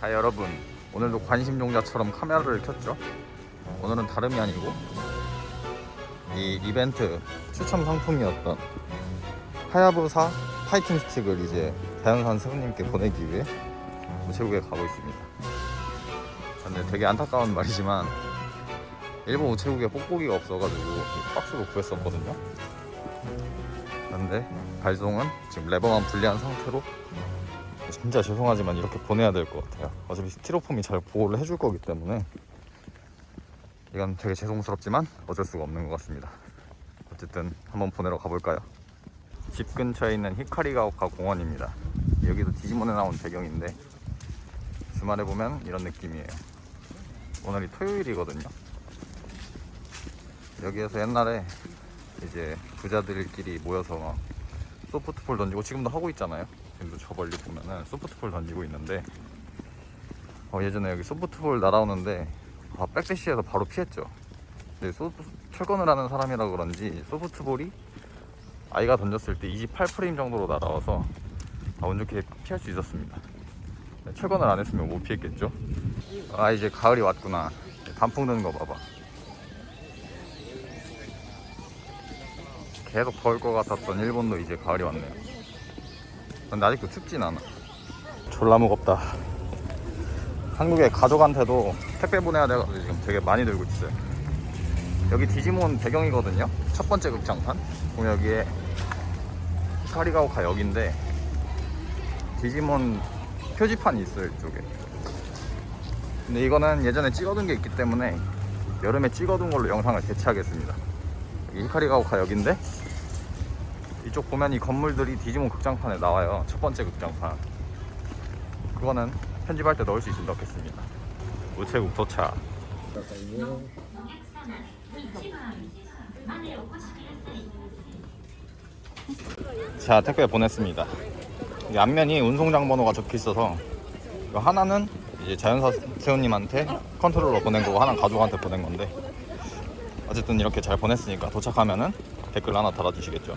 자 여러분. 오늘도 관심종자처럼 카메라를 켰죠? 오늘은 다름이 아니고 이 이벤트 추첨 상품이었던 하야부사 파이팅 스틱을 이제 자연산 스님께 보내기 위해 우체국에 가고 있습니다. 근데 되게 안타까운 말이지만 일본 우체국에 뽁뽁이가 없어가지고 이 박스로 구했었거든요. 근데 발송은 지금 레버만 분리한 상태로 진짜 죄송하지만 이렇게 보내야 될 것 같아요. 어차피 스티로폼이 잘 보호를 해줄 거기 때문에 이건 되게 죄송스럽지만 어쩔 수가 없는 것 같습니다. 어쨌든 한번 보내러 가볼까요? 집 근처에 있는 히카리가오카 공원입니다. 여기도 디지몬에 나온 배경인데 주말에 보면 이런 느낌이에요. 오늘이 토요일이거든요. 여기에서 옛날에 이제 부자들끼리 모여서 막 소프트볼 던지고 지금도 하고 있잖아요. 지금도 저 멀리 보면은 소프트볼 던지고 있는데 어, 예전에 여기 소프트볼 날아오는데 아, 백대시에서 바로 피했죠. 근데 소, 철권을 하는 사람이라 그런지 소프트볼이 아이가 던졌을 때 28프레임 정도로 날아와서 아, 운 좋게 피할 수 있었습니다. 네, 철권을 안 했으면 못 피했겠죠. 아 이제 가을이 왔구나. 단풍 드는 거 봐봐. 계속 더울 것 같았던 일본도 이제 가을이 왔네요. 근데 아직도 춥진 않아. 졸라 무겁다. 한국에 가족한테도 택배 보내야 돼가지고 지금 되게 많이 들고 있어요. 여기 디지몬 배경이거든요. 첫 번째 극장판. 그럼 여기에 히카리가오카 역인데 디지몬 표지판이 있어요 이쪽에. 근데 이거는 예전에 찍어둔 게 있기 때문에 여름에 찍어둔 걸로 영상을 대체하겠습니다. 여기 히카리가오카 역인데 이쪽 보면 이 건물들이 디지몬 극장판에 나와요. 첫 번째 극장판. 그거는 편집할 때 넣을 수 있으면 넣겠습니다. 우체국 도착. 자, 택배 보냈습니다. 이 앞면이 운송장 번호가 적혀 있어서 하나는 이제 자연사 세훈님한테 컨트롤러 보낸 거고 하나는 가족한테 보낸 건데 어쨌든 이렇게 잘 보냈으니까 도착하면은 댓글 하나 달아주시겠죠.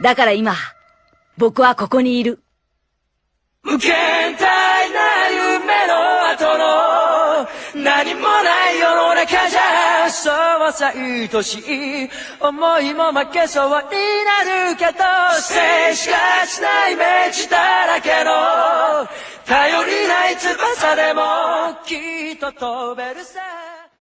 だから今、僕はここにいる。無限大な夢の後の何もない世の中じゃそうさ愛しい思いも負けそうになるけど静止がしないイメージだらけの頼りない翼でもきっと飛べるさ